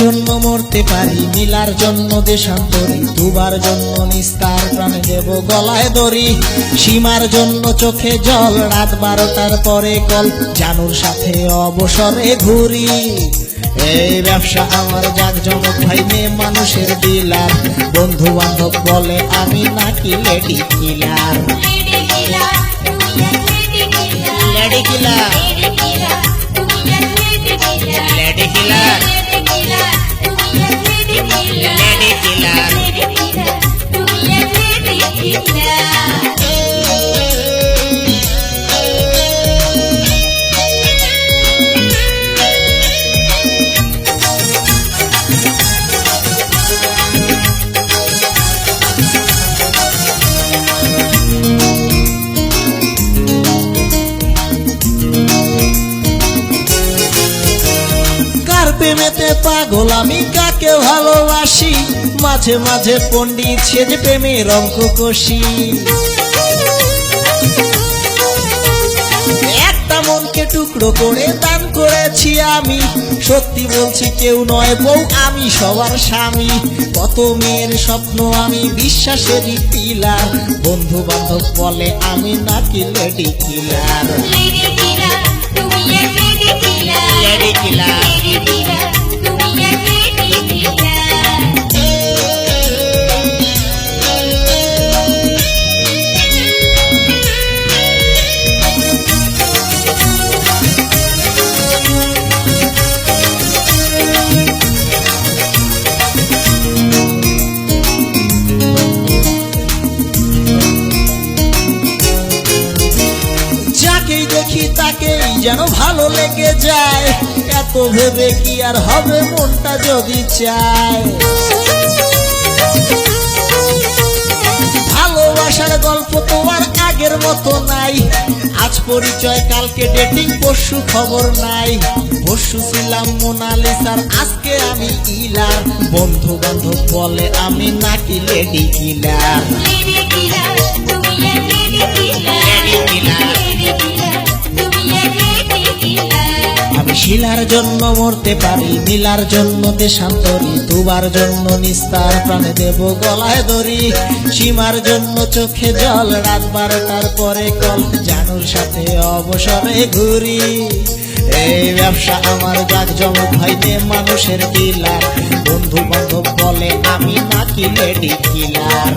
জন্য মরতে পারি নীলার জন্য দেশান্তরি দুবার জন্য নিস্তার প্রাণে দেব গলায় দড়ি। সীমার জন্য চোখে জল রাত বারোটার পরে কল জানুর সাথে অবসরে ঘুরি। এই ব্যবসা আমার জাকজমক ভাই মেয়ে মানুষের ডিলার। বন্ধু বান্ধব বলে আমি নাকি লেডি কিলার। লেডি কিলার। প্রেমেতে পাগল আমি কাকে ভালোবাসি? মাঝে মাঝে পণ্ডিত সেজে প্রেমের অঙ্ক কষি। একটা মনকে টুকরো করে দান করেছি আমি। সত্যি বলছি কেউ নয় বউ আমি সবার স্বামী। কত মেয়ের স্বপ্ন আমি বিশ্বাসেরই পিলার। বন্ধু বান্ধব বলে আমি নাকি লেডি কিলার লেডি কিলার যেন ভালো লেগে যায়। এত ভেবে কি আর হবে মনটা যদি চায়? ভালোবাসার গল্প তো আর আগের মতো নাই। আজ পরিচয় কালকে ডেটিং পরশু খবর নাই। পরশু ছিলাম মোনালিসার আজকে আমি ইলার। বন্ধু বান্ধব বলে আমি নাকি লেডি কিলার লেডি কিলা তুমি লেডি কিলা লেডি কিলার। আমি শিলার জন্য মরতে পারি, নীলার জন্য দেশান্তরি, দুবার জন্য নিস্তার প্রাণে দেব গলায় দড়ি, সীমার জন্য চোখে জল, রাত বারোটার পরে কল, জানুর সাথে অবসরে ঘুরি। এই ব্যবসা আমার জাক জমক ভাইতে মানুষের কিলার বন্ধু বান্ধব বলে আমি নাকি লেডি কিলার।